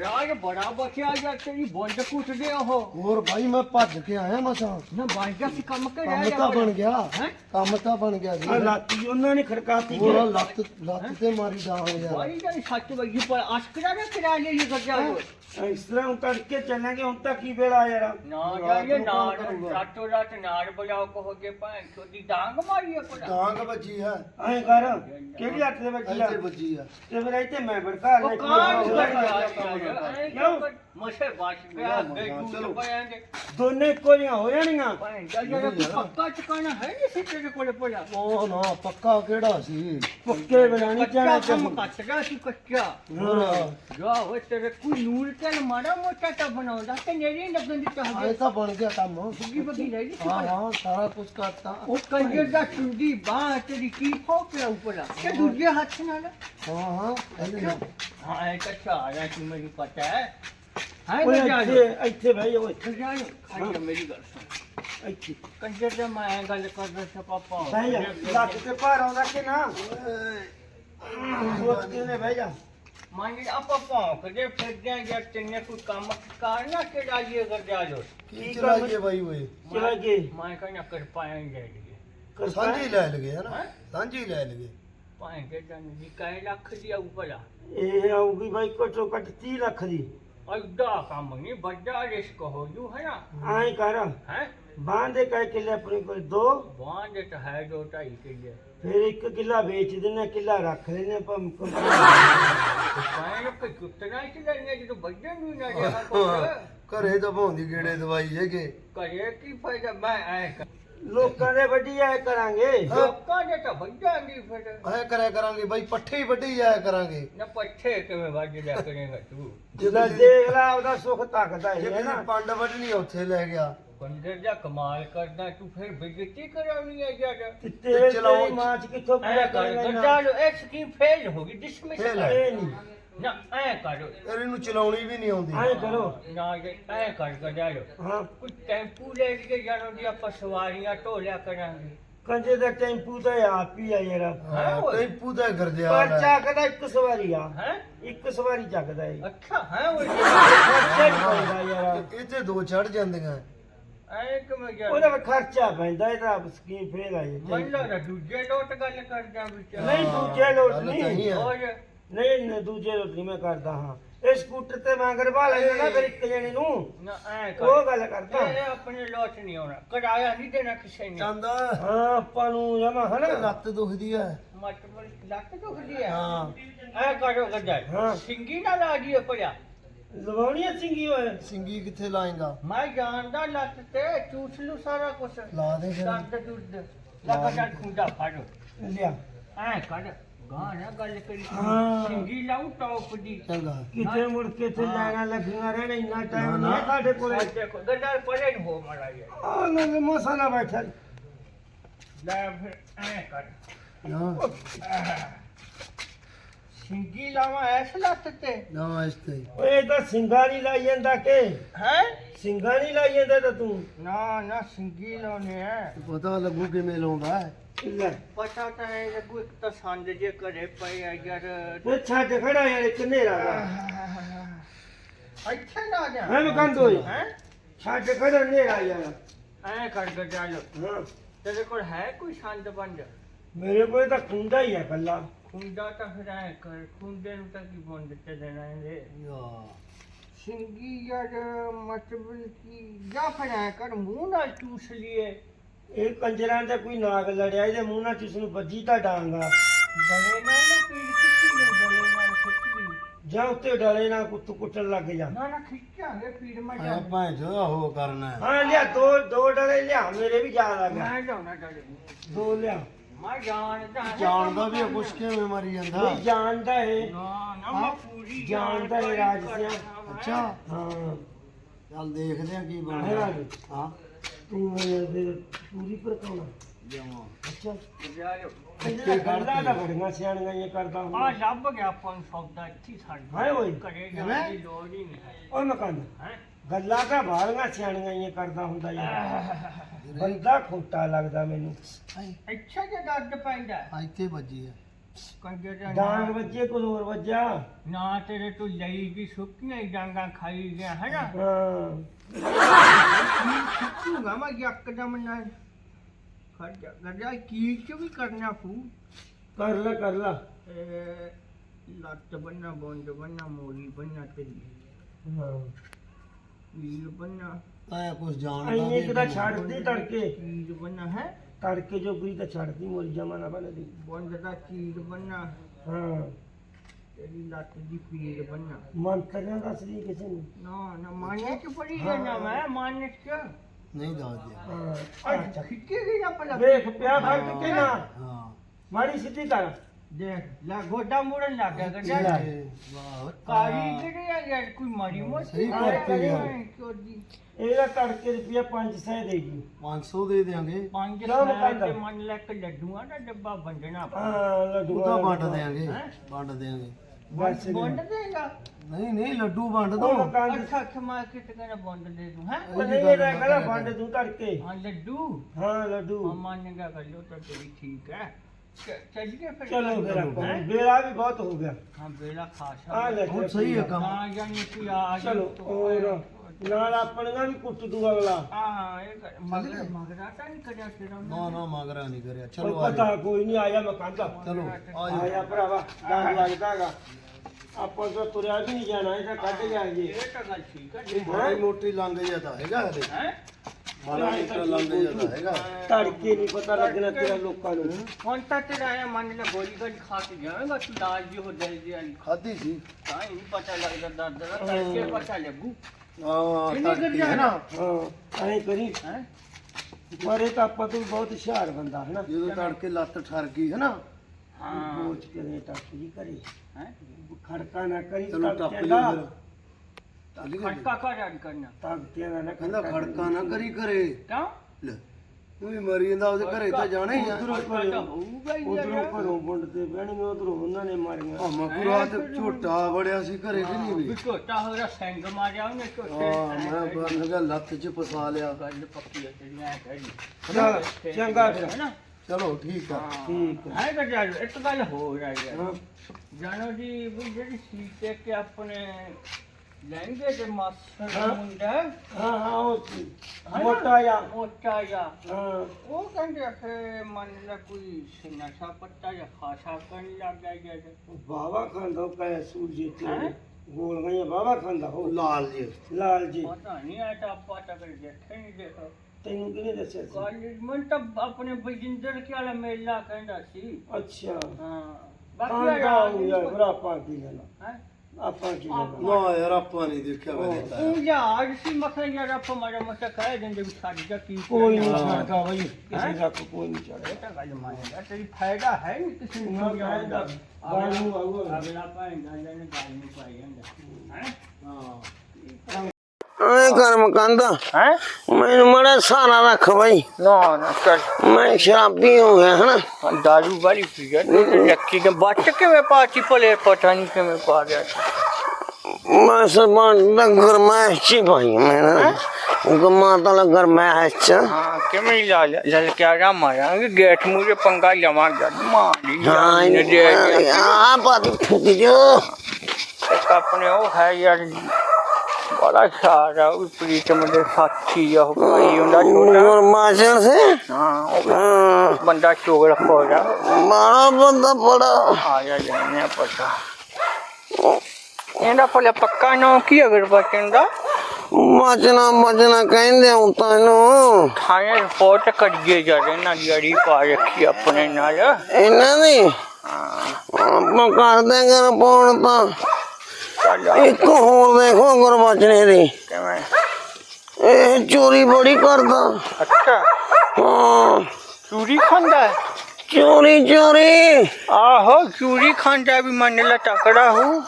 ਰਾਜ ਬੜਾ ਬਚਿਆ ਜਾਂ ਤੇਰੀ ਬੁੰਡ ਕੁੱਟਦੇ ਉਹ। ਹੋਰ ਭਾਈ ਮੈਂ ਭੱਜ ਕੇ ਆਇਆ ਮਸਾਂ ਨਾ ਬਣ ਗਿਆ ਸੀ ਕੰਮ ਕਰ ਕੰਮ ਤਾਂ ਬਣ ਗਿਆ। ਹੈਂ? ਕੰਮ ਤਾਂ ਬਣ ਗਿਆ ਆ ਜੀ ਲਾਤੀ ਉਹਨਾਂ ਨੇ ਖੜਕਾਤੀ। ਹੋਰ ਲੱਤ ਲੱਤ ਤੇ ਮਾਰੀ ਦਾ ਹੋ ਗਿਆ। ਵਾਰੀ ਦਾ ਸੱਚ ਵਗੀ ਪਰ ਅਸ਼ਕਰਾ ਨਾ ਕਰਾ ਲਈ ਇਹ ਗੱਜਾ ਜੋ ਇਸ ਤਰ੍ਹਾਂ ਹੁਣ ਤੜਕੇ ਚੱਲਾਂਗੇ ਹੁਣ ਤਾਂ ਕੀ ਵੇਲਾ ਯਾਰ। ਨਾ ਜਾਈਏ ਨੂੰ? ਰਾਤੋਂ ਰਾਤ ਨਾੜ ਬਜਾਓ ਕਹੋਗੇ ਭੈਣ ਚੋਦੀ ਡਾਂਗ ਮਾਰੀ ਕੋੜਾ ਡਾਂਗ ਵੱਜੀ ਹੈ ਐਂ ਕਰ ਕਿਹੜੀ ਹੱਥ ਦੇ ਵੱਜੀ ਆ? ਇੱਥੇ ਵੱਜੀ ਆ। ਤੇ ਫਿਰ ਇੱਥੇ ਮੈਂ ਭੜਕਾ ਲੈ ਉਹ ਕਾਂ ਕਰ ਕਿਉਂ? ਮੋਸ਼ੇ ਬਾਸ਼ ਪਿਆ ਗਏ ਚਲੋ। ਟੂਟ ਪਿਆਂਗੇ ਦੋਨੇ ਕੋਲੀਆਂ ਹੋ ਜਾਣੀਆਂ। ਪੱਕਾ ਚਕਾਣਾ ਹੈ ਨਹੀਂ ਸੀ ਤੇਰੇ ਕੋਲੇ ਪੜਾ ਉਹ ਨਾ ਪੱਕਾ ਕਿਹੜਾ ਸੀ? ਪੱਕੇ ਬਣਾਣੀ ਕੱਚਾ ਚਾਹਣਾ ਕੰਮ ਕੱਚਾ ਸੀ ਕੱਚਾ। ਹੋਰ। ਜਾ ਹੋਏ ਤੇਰੇ ਕੋਈ ਨੂਰ ਤੇ ਮਾੜਾ ਮੋਟਾ ਤਾਂ ਬਣਾਉਂਦਾ ਤੇ ਨੇੜੇ ਲੱਗਣ ਦੀ ਆਏ ਚਾਹਵੇ ਤਾਂ ਬਣ ਗਿਆ ਕੰਮ। ਸੁਗੀ ਬਗੀ ਰਹੀ ਸੀ ਹਾਂ ਭਲਾ। ਹਾਂ ਸਾਰਾ ਕੁਝ ਕਰਤਾ। ਉਹ ਕੰਜਰ ਦਾ ਚੁੰਡੀ ਬਾਹ ਤੇਰੀ ਕੀ ਫੋ ਪਿਆ ਉੱਪਰ ਤੇ ਦੂਜੇ ਹੱਥ ਨਾਲ। ਹਾਂ ਇਹ ਕੱਚਾ ਆ ਤੂੰ ਮੈਨੂੰ ਪਤਾ ਹੈ। ਹਾਂ ਓਏ ਜਾ ਇੱਥੇ ਇੱਥੇ ਬਹਿ ਓਏ। ਜਾ ਅੱਜ ਮੇਰੀ ਗੱਲ ਸੁਣ ਇੱਥੇ। ਕੰਜਰ ਦਾ ਮੈਂ ਗੱਲ ਕਰਦਾ ਸੀ ਪਾਪਾ। ਬਹਿ ਜਾ। ਲੱਕ ਤੇ ਭਾਰ ਆਉਂਦਾ ਕਿ ਨਾ? ਸੋਚ ਕੇ ਨੇ ਬਹਿ ਜਾ। ਮੰਨ ਲਈ ਆਪਾਂ ਭੌਂਕ ਜੇ ਫਿਰਦੇ ਆ ਜਾਂ ਤੈਨੇ ਕੋਈ ਕੰਮ ਕਰਨਾ ਕਿਹੜਾ ਇਹ ਕਰ ਜਾ ਜੋ ਕੀ ਚਲਾਈਏ ਬਾਈ ਓਏ? ਚਲਾ ਗਏ ਮੈਂ ਕਹਿੰਦਾ ਕਰ ਪਾਏਂਗੇ ਜੀ ਸਾਂਝੀ ਲੈ ਲਗੇ ਹਨਾ? ਸਾਂਝੀ ਲੈ ਲਗੇ ਪਾਏਂਗੇ ਜਨ ਦੀ ਕਾਇ ਲੱਖ ਦੀ ਉੱਪਰ ਆ ਇਹ ਆਊਗੀ ਬਾਈ ਘੱਟੋ ਘੱਟ 30 ਲੱਖ ਦੀ। ਐਡਾ ਕੰਮ ਨਹੀਂ ਵੱਡਾ ਰਿਸਕ ਹੋ ਜੂ ਹੈ ਨਾ? ਐਂ ਕਰ। ਹੈ? ਬਾਂਦੇ ਕਾ ਕਿੱਲੇ ਆਪਣੇ ਕੋਲ? ਦੋ। ਬਾਂਝ ਤਾਂ ਹੈ ਦੋ ਢਾਈ ਕਿੱਲੇ। ਫਿਰ ਇੱਕ ਕਿੱਲਾ ਵੇਚ ਦਿੰਨੇ ਕਿੱਲਾ ਰੱਖ ਲੈਨੇ ਆਪਾਂ ਪਾਏ ਕਿ ਕੁੱਤਨਾ ਹੀ ਲੈਣੇ ਜਦੋਂ ਵੱਡੇ ਨੂੰ ਨਾ ਜਾਣਾ ਕੋਈ ਘਰੇ ਭੌਂਦੀ ਗੇੜੇ ਦਵਾਈ ਹੈਗੇ। ਕਰੇ ਕੀ ਫਾਇਦਾ? ਮੈਂ ਐ ਕਰ ਲੋਕਾਂ ਦੇ ਵੱਡੀ ਐ ਕਰਾਂਗੇ। ਲੋਕਾਂ ਦੇ ਤਾਂ ਨਹੀਂ ਫਿਰ। ਐ ਕਰਿਆ ਕਰਾਂਗੇ ਬਾਈ ਪੱਠੇ ਹੀ ਵੱਢੀ ਜਾਇਆ ਕਰਾਂਗੇ। ਨਾ ਪੱਠੇ ਕਿਵੇਂ ਵੱਜ ਲਿਆ ਕਰੇਗਾ ਤੂੰ? ਜਿਹਦਾ ਦੇਖ ਲਾ ਉਹਦਾ ਸੁੱਖ ਤੱਕਦਾ ਹੈ ਨਾ। ਪੰਡ ਵੱਢਣੀ ਉੱਥੇ ਲੈ ਗਿਆ। ਬੰਦਰ ਦਾ ਕਮਾਲ ਕਰਦਾ ਤੂੰ ਫਿਰ ਬਿਜਤੀ ਕਰਾਉਣੀ ਹੈ ਜਦ ਤੇ ਚਲਾਓ। ਮਾਂ ਚ ਕਿੱਥੋਂ ਪੂਰਾ ਐ ਕਰ ਕਰੇਗਾ ਗੱਡਾ ਲੋ ਇਹ ਸਕੀਮ ਫੇਲ ਹੋ ਗਈ ਡਿਸਮਿਸ ਇਹ ਨਹੀਂ। ਨਾ ਐ ਕਰੋ। ਯਾਰ ਇਹਨੂੰ ਚਲਾਉਣੀ ਵੀ ਨਹੀਂ ਆਉਂਦੀ। ਐਂ ਕਰੋ। ਨਾ ਇਹ ਐ ਕਰ ਗੱਡਾ ਲੋ ਹਾਂ। ਕੋਈ ਟੈਂਪੂ ਲੈ ਕੇ ਜਾਣੋ ਦੀ ਆਪਾਂ ਸਵਾਰੀਆਂ ਢੋਲਿਆ ਕਰਾਂਗੇ। ਕੰਜੇ ਦਾ ਟੈਂਪੂ ਤਾਂ ਆਪ ਹੀ ਆ ਯਾਰ ਹਾਂ, ਟੈਂਪੂ ਦਾ ਗਰਜਿਆ ਪਰ ਚੱਕਦਾ ਇੱਕ ਸਵਾਰੀ ਆ। ਹੈ? ਇੱਕ ਸਵਾਰੀ ਚੱਕਦਾ ਏ। ਅੱਛਾ ਹੈ ਉਹ ਖਰਚਾ ਹੀ ਪੈਂਦਾ ਯਾਰ। ਇਹ ਤੇ ਦੋ ਚੜ ਜਾਂਦੀਆਂ। ਐ ਕਿਵੇਂ ਜਾ ਉਹਦਾ ਵੀ ਖਰਚਾ ਪੈਂਦਾ ਇਹਦਾ ਸਕੀਮ ਫੇਲ ਆ ਮਨ ਜੇ ਦੂਜੇ ਲੋਟ ਗੱਲ ਕਰਦਾ ਵਿੱਚ ਨਹੀਂ ਦੂਜੇ ਲੋਟ ਗੱਲ ਤਾਂ ਨਹੀਂ। ਹੀ। ਹੋਰ? ਨਹੀਂ ਨਹੀਂ ਦੂਜੇ ਨਹੀਂ ਮੈਂ ਕਰਦਾ ਹਾਂ। ਇਹ ਸਕੂਟਰ ਤੇ ਮੈਂ ਗਰਬਾ ਲੈਣਾ ਨਾ ਫਿਰ ਇੱਕ ਜਣੇ ਨੂੰ। ਨਾ ਐ ਉਹ ਗੱਲ ਕਰਦਾ। ਇਹ ਆਪਣੇ ਲੋਟ ਨਹੀਂ ਆਉਣਾ। ਕਿਰਾਇਆ ਨਹੀਂ ਦੇਣਾ ਕਿਸੇ ਨੇ। ਚੰਦਾ। ਹਾਂ ਆਪਾਂ ਨੂੰ ਜਮਾ ਹਨਾ ਲੱਤ ਦੁਖਦੀ ਆ। ਮਤਲਬ ਲੱਕ ਦੁਖਦੀ ਹੈ ਹਾਂ। ਐ ਕਰੋ ਗੱਜਾ। ਹਾਂ। ਸਿੰਗੀ ਨਾਲ ਆ ਜੀ ਪੜਿਆ ਲਵਾਉਣੀ ਆ ਸਿੰਗੀ ਓਏ? ਸਿੰਗੀ ਕਿੱਥੇ ਲਾਏਗਾ? ਮੈਂ ਜਾਣਦਾ ਲੱਤ ਤੇ ਚੂਸ ਲੂ ਸਾਰਾ ਕੁਝ ਲਾ ਦੇ ਫਿਰ। ਦਰਦ ਦੁੱਧ। ਲਗਾਤਾਰ ਖੁੰਡਾ ਫੜੋ। ਲਿਆ। ਐ ਕਰ। ਗਾਣਾ ਗੱਲ ਕਰੀ ਹਾਂ। ਸਿੰਗੀ ਲਾਉ ਟੌਪ ਦੀ। ਚੰਗਾ। ਕਿਤੇ ਮੁੜ ਕੇ ਤੇ ਲੈਣਾ ਲੱਗੀਆਂ ਰਹਿਣਾ ਇੰਨਾ ਟਾਈਮ ਨਾ, ਨਹੀਂ ਹੈ ਨਾ। ਸਾਡੇ ਕੋਲੇ। ਆ ਦੇਖੋ ਗੱਡਾ ਪਰੇ ਨੂੰ ਹੋ ਮਾਰਾ ਇਹ ਆ ਮੈਂ ਮਸਾ ਨਾ ਬੈਠਾ। ਲੈ ਫਿਰ ਐ ਕਰ। ਨਾ। ਸਿੰਗੀ ਲਾਵਾ ਐਸ ਲੱਤ ਤੇ? ਨਾ ਇਸ ਤੇ। ਓਏ। ਇਹ ਤਾਂ ਸਿੰਗਾ ਨਹੀਂ ਲਾਈ ਜਾਂਦਾ ਕਿ? ਹੈ? ਸਿੰਗਾ ਨਹੀਂ ਲਾਈ ਜਾਂਦਾ ਤਾਂ ਤੂੰ। ਨਾ ਨਾ ਸਿੰਗੀ ਲਾਉਣੇ ਐ ਪਤਾ ਲੱਗੂ ਕਿਵੇਂ ਲਾਉਂਦਾ ਹੈ। ਲੈ। ਪਤਾ ਤਾਂ ਹੈ ਲੱਗੂ ਇੱਕ ਤਾਂ ਸੰਦ ਜੇ ਘਰੇ ਪਏ ਆ ਯਾਰ। ਉਹ ਛੱਡ ਖੜਾ ਯਾਰ ਇੱਕ ਨੇਰਾ ਦਾ ਇੱਥੇ ਨਾ ਜਾ। ਹੈ ਮਕੰਦ ਓਏ? ਹੈ? ਛੱਡ ਖੜਾ ਨੇਰਾ ਯਾਰ। ਐ ਕਰ ਗੱਡਾ ਲੋ ਹਾਂ। ਤੇਰੇ ਕੋਲ ਹੈ ਕੋਈ ਸੰਦ ਬੰਦ? ਮੇਰੇ ਕੋਲ ਤਾਂ ਖੁੰਡਾ ਹੀ ਹੈ ਕੱਲਾ ਖੁੰਡਾ ਤਾਂ ਫਿਰ ਐ ਕਰ ਖੁੰਡੇ ਨੂੰ ਤਾਂ ਕੀ ਬੰਦ ਤੇ ਦੇਣਾ ਹੈ ਯਾ। ਸਿੰਗੀ ਯਾਰ ਮਤਲਬ ਕੀ ਜਾਂ ਫਿਰ ਐ ਕਰ ਮੂੰਹ ਨਾਲ ਚੂਸ ਲਈਏ। ਇਹ ਕੰਜਰਾਂ ਦਾ ਕੋਈ ਨਾਗ ਲੜਿਆ ਇਹਦੇ ਮੂੰਹ ਨਾਲ ਕਿਸ ਨੂੰ ਵੱਜੀ ਤਾਂ ਡਾਂਗਾ। ਗਲੇ ਨਾਲ ਨਾ ਪੀੜ ਖਿੱਚੀ ਲੋ ਗਲੇ ਨਾਲ ਖਿੱਚੀ ਜਾਂ ਉੱਤੇ ਡਲੇ ਨਾਲ ਕੁੱਤ ਕੁੱਟਣ ਲੱਗ ਜਾ। ਨਾ ਨਾ ਖਿੱਚਾਂਗੇ ਪੀੜ ਮੈਂ ਆ ਜਾ ਭਾਂ ਜੋ ਹੋ ਕਰਨਾ ਹੈ। ਹਾਂ ਲਿਆ ਦੋ ਦੋ ਡਲੇ ਲਿਆ ਮੇਰੇ ਵੀ ਯਾਦ ਆ ਗਿਆ। ਮੈਂ ਜਾਉਣਾ ਡਰੇ ਦੋ ਲਿਆ। ਮੈਂ ਜਾਣਦਾ ਹੈ ਜਾਣਦਾ ਵੀ ਕੁਛ ਕਿਵੇਂ ਮਰੀ ਜਾਂਦਾ। ਨਹੀਂ ਜਾਣਦਾ ਇਹ। ਨਾ ਨਾ ਮੈਂ ਪੂਰੀ ਜਾਣਦਾ ਇਹ ਰਾਜ ਸਿਆਂ। ਅੱਛਾ। ਹਾਂ। ਚੱਲ ਦੇਖਦੇ ਆ ਕੀ ਹੈ ਬਣਦਾ ਰਾਜ। ਹਾਂ। ਤੂੰ ਮੇਰੇ ਦੇ ਪੂਰੀ ਭੜਕਾਉਣਾ ਜਾਵਾਂ ਅੱਛਾ ਜਾਇਓ ਇਹ ਗੱਲਾਂ ਤਾਂ ਬੜੀਆਂ ਸਿਆਣੀਆਂ ਇਹ ਕਰਦਾ ਆ ਹੁੰਦਾ ਲੱਭ ਗਿਆ ਆਪਾਂ ਨੂੰ ਸੌਦਾ ਇੱਥੇ ਛੱਡ ਹਾਏ ਓਏ। ਕਰੇ ਜਾਣ ਦੀ ਲੋੜ ਹੀ ਨਹੀਂ ਹੈ ਓਏ ਮਕਾਨ ਹੈਂ? ਗੱਲਾਂ ਤਾਂ ਬਾਹਲੀਆਂ ਸਿਆਣੀਆਂ ਇਹ ਕਰਦਾ ਹੁੰਦਾ ਯਾਰ ਬੰਦਾ ਖੋਟਾ ਲੱਗਦਾ ਮੈਨੂੰ ਇੱਥੇ ਜੇ ਦਰਦ ਪੈਂਦਾ ਆ ਇੱਥੇ ਵੱਜੀ ਆ ਕੰਜਰ ਦਾ ਡਾਂਗ ਨਾਂ- ਵੱਜੇ ਕੋਈ ਹੋਰ ਵੱਜਾ ਨਾ ਤੇਰੇ ਤੋਂ ਲਈ ਦੀ ਸੁੱਕੀਆਂ ਹੀ ਡਾਂਗਾਂ ਖਾਈ ਗਿਆ ਹੈ। ਨਾ ਹਾਂ ਸੁੱਕੂਗਾ ਮੈਂ ਯਕਦਮ ਨਾ ਖੜ ਜਾ ਗੱਡਾ ਕੀ ਚ ਵੀ ਕਰਨਾ ਫੂ ਕਰ ਲੈ ਕਰ ਲੈ। ਇਹ ਲੱਤ ਬੰਨਾ ਬੰਦ ਬੰਨਾ ਮੋਰੀ ਬੰਨਾ ਤੇਰੀ ਹਾਂ। ਵੀਰ ਬੰਨਾ ਐ ਕੁਝ ਜਾਣਦਾ ਐਨੇ ਨੀ। ਕਿਦਾ ਛੱਡਦੀ ਤੜਕੇ। ਚੀਰ ਬੰਨਾ ਹੈ? ਤੜਕੇ ਜੋਗਰੀ ਤਾਂ ਛੱਡਦੀ ਮੋਰੀ ਜਮਾ ਨਾ ਬਣਦੀ ਬੰਦ ਦਾ ਚੀਰ ਬੰਨਾ ਹਾਂ। ਤੇਰੀ ਲੱਤ ਦੀ ਪੀੜ ਬੰਨਾ ਮੰਤਰ ਨਾ ਦੱਸਦੀ ਕਿਸੇ ਨੂੰ। ਨਾ ਨਾ ਮਾਨੇ ਚ ਪੜੀ ਜਾਣਾ ਮੈਂ ਮਾਨੇ ਚ। ਨਹੀਂ ਦੱਸਦੇ ਹਾਂ ਅੱਜ ਖਿੱਚੇ ਗਈ ਨਾ ਪਲਾ ਵੇਖ ਪਿਆ ਫ਼ਰਕ ਕਿ ਨਾ ਹਾਂ। ਮਾੜੀ ਸਿੱਧੀ ਕਰ। ਦੇਖ ਲਾ ਗੋਡਾ ਮੁੜਨ ਲੱਗ ਗਿਆ ਗੱਡਾ। ਵਾਹ ਕਾਲੀ ਕਿਹੜੀ ਆ ਯਾਰ ਕੋਈ ਮਾਰੀ ਮੋਟੀ ਸਹੀ ਕਰਤੀ ਯਾਰ। ਚੋਦੀ ਇਹਦਾ ਤੜਕੇ ਰੁਪਿਆ 500 ਦੇਗੀ 500 ਦੇ ਦੇਾਂਗੇ ਪੰਜ ਕਹਿੰਦਾ। ਤੇ ਮੰਨ ਲੈ ਕਿ ਲੱਡੂਆਂ ਦਾ ਡੱਬਾ ਵੰਡਣਾ ਹਾਂ ਲੱਡੂ ਉਹਦਾ ਵੰਡ ਦੇਾਂਗੇ ਹੈਂ? ਵੰਡ ਦੇਾਂਗੇ ਬਸ ਵੰਡ ਦੇਗਾ? ਨਹੀਂ ਨਹੀਂ ਲੱਡੂ ਵੰਡ ਦੋ। ਉਹ ਕੰਦ ਅੱਛਾ ਅੱਛਾ ਮੈਂ ਕਿਤੇ ਕਹਿੰਦਾ ਵੰਡ ਦੇ ਦੂੰ ਹੈ? ਉਹ ਨਹੀਂ ਇਹਦਾ ਕਹਿੰਦਾ ਵੰਡ ਤੂੰ ਤੜਕੇ। ਹਾਂ ਲੱਡੂ? ਹਾਂ ਲੱਡੂ। ਮੰਨੇਗਾ ਗੱਲੋ ਤਾਂ ਤੇਰੀ ਠੀਕ ਹੈ। ਚ- ਚੱਲ ਗਏ ਫਿਰ ਚਲੋ ਫਿਰ ਆਪਾਂ ਹੈਂ? ਬੇੜਾ ਵੀ ਬਹੁਤ ਹੋ ਗਿਆ। ਹਾਂ ਬੇਲਾ ਖਾਸਾ। ਆ ਲੈ ਹੁਣ ਸਹੀ ਹੈ ਕੰਮ। ਹਾਂ ਜਾਨੀ ਕਿ ਆ ਚਲੋ ਹੋਰ। ਨਾਲ ਆਪਣੇ ਨਾਲ ਵੀ ਕੁੱਟ ਦੂ ਅਗਲਾ। ਹਾਂ ਇਹ ਕਰ- ਮਗਰ ਮਗਰਾ ਤਾਂ ਨਹੀਂ ਕਰਿਆ ਤੇਰਾ ਨਾ ਨਾ ਮਗਰਾ ਨਹੀਂ ਕਰਿਆ। ਕੋਈ ਚਲੋ ਆ ਪਤਾ ਕੋਈ ਨਹੀਂ ਆਇਆ ਮੈਂ ਕਹਿੰਦਾ ਚਲੋ ਆ ਜਾਓ। ਆਇਆ ਭਰਾਵਾ ਡਰ ਲੱਗਦਾਗਾ ਆਪਾਂ ਤਾਂ ਤੁਰਿਆ ਵੀ ਨਹੀਂ ਜਾਣਾ ਇਹ ਤਾਂ ਕੱਢ ਜਾਏਗੇ ਇਹ ਤਾਂ ਗੱਲ ਠੀਕ ਹੈ ਇਹ ਮਾੜੀ ਮੋਟੀ ਲੰਘ ਜਾ ਤਾਂ ਹੈਗਾ ਹਲੇ ਹੈ? ਮਾੜਾ ਮੋਟਾ ਲੰਘ ਜਾ ਤਾਂ ਹੈਗਾ। ਤੜਕੇ ਨਹੀਂ ਪਤਾ ਲੱਗਣਾ ਤੇਰਾ ਲੋਕਾਂ ਨੂੰ। ਹੁਣ ਤਾਂ ਤੇਰਾ ਆਇਆ ਮੰਨ ਲੈ ਗੋਲੀ ਗੋਲੀ ਖਾ ਕੇ ਜਾਵੇਂਗਾ ਤੂੰ ਦਾਜ ਜੀ ਹੋ ਜਾਏਗੀ ਵਾਲੀ ਖਾਦੀ ਸੀ। ਤਾਂ ਹੀ ਨਹੀਂ ਪਤਾ ਲੱਗਦਾ ਦਰਦ ਦਾ ਤੜਕੇ ਪਤਾ ਲੱਗੂ। ਹਾਂ ਕਿੰਨੀ ਕਰ ਤੜਕੀ ਹੈ ਨਾ। ਹਾਂ ਐਂ ਕਰੀ। ਹੈ? ਮਰੇ ਤਾਂ ਆਪਾਂ ਤੋਂ ਬਹੁਤ ਹੁਸ਼ਿਆਰ ਬੰਦਾ ਹੈ ਨਾ। ਜਦੋਂ ਤੜਕੇ ਲੱਤ ਠਰ ਗਈ ਹੈ ਨਾ। ਹਾਂ। ਸੋਚ ਕੇ ਨੇ ਟੱਪ ਜੀ ਕਰੇ। ਹੈ? ਖੜਕਾ ਨਾ ਕਰੀ ਚਲੋ ਤੜਕੇ ਟੱਪ ਫਿਰ। ਤੜਕੇ ਦਾ ਨਾ ਕਹਿੰਦਾ ਖੜਕਾ ਨਾ ਕਰੀ ਕਰੇ ਕਿਉਂ? ਲੈ ਤੂੰ ਵੀ ਮਰੀ ਜਾਂਦਾ ਉਹਦੇ ਘਰੇ ਤਾਂ ਜਾਣਾ ਹੀ ਆ। ਉਧਰੋਂ ਖਟਕਾ ਤਾਂ ਹੋਊਗਾ ਹੀ ਉਧਰੋਂ ਯਾਰ ਘਰੋਂ ਬੁੰਡ ਤੇ ਬਹਿਣੀ ਉਧਰੋਂ ਉਹਨਾਂ ਨੇ ਮਾਰੀਆਂ। ਆ ਮਕੂਰਾ ਤੇ ਝੋਟਾ ਵੜਿਆ ਸੀ ਘਰੇ ਕਿ ਨਹੀਂ ਵੀ? ਵੀ ਝੋਟਾ ਹੋ ਰਿਹਾ ਸਿੰਘ ਮਾਰਿਆ ਉਹਨੇ ਝੋਟੇ। ਹਾਂ ਮੈਂ ਬੰਨ ਗਿਆ ਲੱਤ 'ਚ ਫਸਾ ਲਿਆ। ਗੱਲ ਪੱਕੀ ਹੈ ਤੇਰੀ ਐ ਕਹਿ ਚੱਲ, ਚੰਗਾ ਫਿਰ। ਹੈ ਨਾ ਚਲੋ ਠੀਕ ਆ। ਠੀਕ ਹੈ ਜਾ ਇੱਕ ਗੱਲ ਹੋ ਰਹੀ ਹੈ ਹਾਂ। ਜਾਨੋ ਜੀ ਵੀ ਜਿਹੜੀ ਸੀਟੇ ਕੇ ਆਪਣੇ ਲਹਿੰਗੇ ਦੇ ਮਾਸਟਰ ਹਾਂ। ਮੁੰਡਾ? ਹਾਂ ਹਾਂ ਉਹ ਸੀ। ਮੋਟਾ ਆ ਮੋਟਾ ਜਾਂ ਹਾਂ। ਉਹ ਕਹਿੰਦੇ ਕਿ ਮੰਨ ਲਾ ਕੋਈ ਨਸ਼ਾ ਪੱਤਾ ਜਾਂ ਖਾਸਾ ਕਰਨ ਲੱਗ ਗਿਆ ਜਦ ਬਾਵਾ ਖਾਂਦਾ ਕਹੇ ਸੂਰਜੀ ਹੈਂ? ਤੇ ਗੋਲ ਗਈਆਂ ਬਾਵਾ ਖਾਂਦਾ ਉਹ। ਲਾਲ ਜੀ। ਲਾਲ ਜੀ। ਪਤਾ ਨਹੀਂ ਆ ਤਾਂ ਆਪਾਂ ਤਾਂ ਕਦੇ ਦੇਖੇ ਨਹੀਂ ਦੇਖੋ ਤੈਨੂੰ ਕਿਹਨੇ ਦੱਸਿਆ ਸੀ? ਕਾਲਜ ਮੈਂ ਤਾਂ ਆਪਣੇ ਬਜਿੰਦਰ ਕੇ ਵਾਲਾ ਮੇਲਾ ਕਹਿੰਦਾ ਸੀ। ਅੱਛਾ। ਹਾਂ। ਬਾਕੀ ਖਾਂਦਾ ਉਹ ਯਾਰ ਫਿਰ ਆਪਾਂ ਕੀ ਲੈਣਾ ਹੈ? ਆਪਾਂ ਕੀ ਲੈਣਾ ਨਾ ਯਾਰ ਆਪਾਂ ਨਹੀਂ ਦੇਖਿਆ ਕਦੇ ਤਾਂ ਉਹ ਯਾਰ ਸੀ ਮਖਾ ਯਾਰ ਆਪਾਂ ਮਾੜਾ ਮੋਟਾ ਕਹਿ ਦਿੰਦੇ ਵੀ ਛੱਡ ਜਾ ਕੀ ਕੋਈ ਨਹੀਂ। ਛੱਡਦਾ ਬਈ ਕਿਸੇ ਦਾ ਕੋਈ ਨਹੀਂ ਛੱਡਦਾ ਇਹ ਤਾਂ ਗੱਲ ਮੰਨਦਾ ਤੇਰੀ ਫਾਇਦਾ ਹੈ ਨਹੀਂ ਕਿਸੇ ਨੂੰ। ਨਾ ਫਾਇਦਾ, ਬਾਹਰੋਂ ਆਊਗਾ। ਅਗਲਾ ਭਾਂਡਾ ਲੈਣ ਗੱਲ ਨਹੀਂ ਪਾਈ ਜਾਂਦਾ। ਹੈ। ਹਾਂ। ਐ ਕਰਮ ਕੰਦਾ ਹੈ ਮੈਨੂੰ ਮੜਾ ਸਾਰਾ ਰੱਖ ਬਾਈ ਨਾ ਨਾ ਚੱਲ ਮੈਂ ਸ਼ਰਾਬੀ ਹੋ ਗਿਆ ਹਨਾ ਦਾਰੂ ਵਾਲੀ ਪੀ ਗਿਆ ਤੂੰ ਤੇ ਲੱਕੀ ਕੇ ਬੱਚ ਕਿਵੇਂ ਪਾਚੀ ਭਲੇ ਪਤਾ ਨਹੀਂ ਕਿਵੇਂ ਪਾ ਗਿਆ ਮੈਂ ਸਰਬੰਦ ਦਾ ਗਰਮੈਸ਼ ਚ ਹੀ ਪਾਈ ਮੈਂ ਨਾ ਗਮਾ ਤਾਂ ਲਾ ਗਰਮੈਸ਼ ਚ ਹਾਂ ਕਿਵੇਂ ਲਾ ਲਿਆ ਜਲ ਕੇ ਆ ਮਾਰਾਂਗੇ ਗੇਟ ਮੂਰੇ ਪੰਗਾ ਲਵਾਂਗਾ ਮਾਰੀ ਹਾਂ ਜਾਨ ਦੇ ਆ ਪਾਤੀ ਫੁੱਕ ਜੋ ਇੱਕ ਆਪਣੇ ਉਹ ਹੈ ਯਾਰ ਬੜਾ ਸਾਰਾ ਉਹ ਪ੍ਰੀਤਮ ਦੇ ਸਾਥੀ ਆ ਉਹ ਭਾਈ ਹੁੰਦਾ ਛੋਟਾ। ਗਰਮੈਸ਼ ਸੇ? ਹਾਂ ਉਹ ਹਾਂ। ਬੰਦਾ ਚੋਗਲ ਹੋ ਜਾ ਮਾਰਾ ਬੰਦਾ ਬੜਾ। ਆ ਜਾ ਜਾਣੇ ਪਤਾ। ਇਹਦਾ ਭਲੇ ਪੱਕਾ ਨਾ ਕੀ ਅਗਰ ਬਚਨ ਦਾ? ਮਚਨਾ ਮਚਨਾ ਕਹਿੰਦੇ ਹੁਣ ਤੈਨੂੰ ਥਾਣੇ ਰਿਪੋਰਟ ਕਰੀਏ ਜਰੇ ਨਾ ਜੜੀ ਪਾ ਰੱਖੀ ਆਪਣੇ ਨਾਲ। ਇਹਨਾਂ ਦੀ? ਆਪਾਂ ਕਰ ਦੇਂਗੇ ਰਿਪੋਰਟ ਤਾਂ। ਚੱਲ ਇੱਕ ਹੋਰ ਦੇਖੋ ਗੁਰਬਚਨੇ ਦੀ ਕਿਵੇਂ? ਇਹ ਚੋਰੀ ਬੜੀ ਕਰਦਾ। ਅੱਛਾ। ਹਾਂ। ਚੂਰੀ ਖਾਂਦਾ ਹੈ? ਚੋਰੀ ਚੋਰੀ ਆਹੋ ਚੂਰੀ ਖਾਂਦਾ ਵੀ ਮੰਨ ਲਾ ਤਕੜਾ ਹੂੰ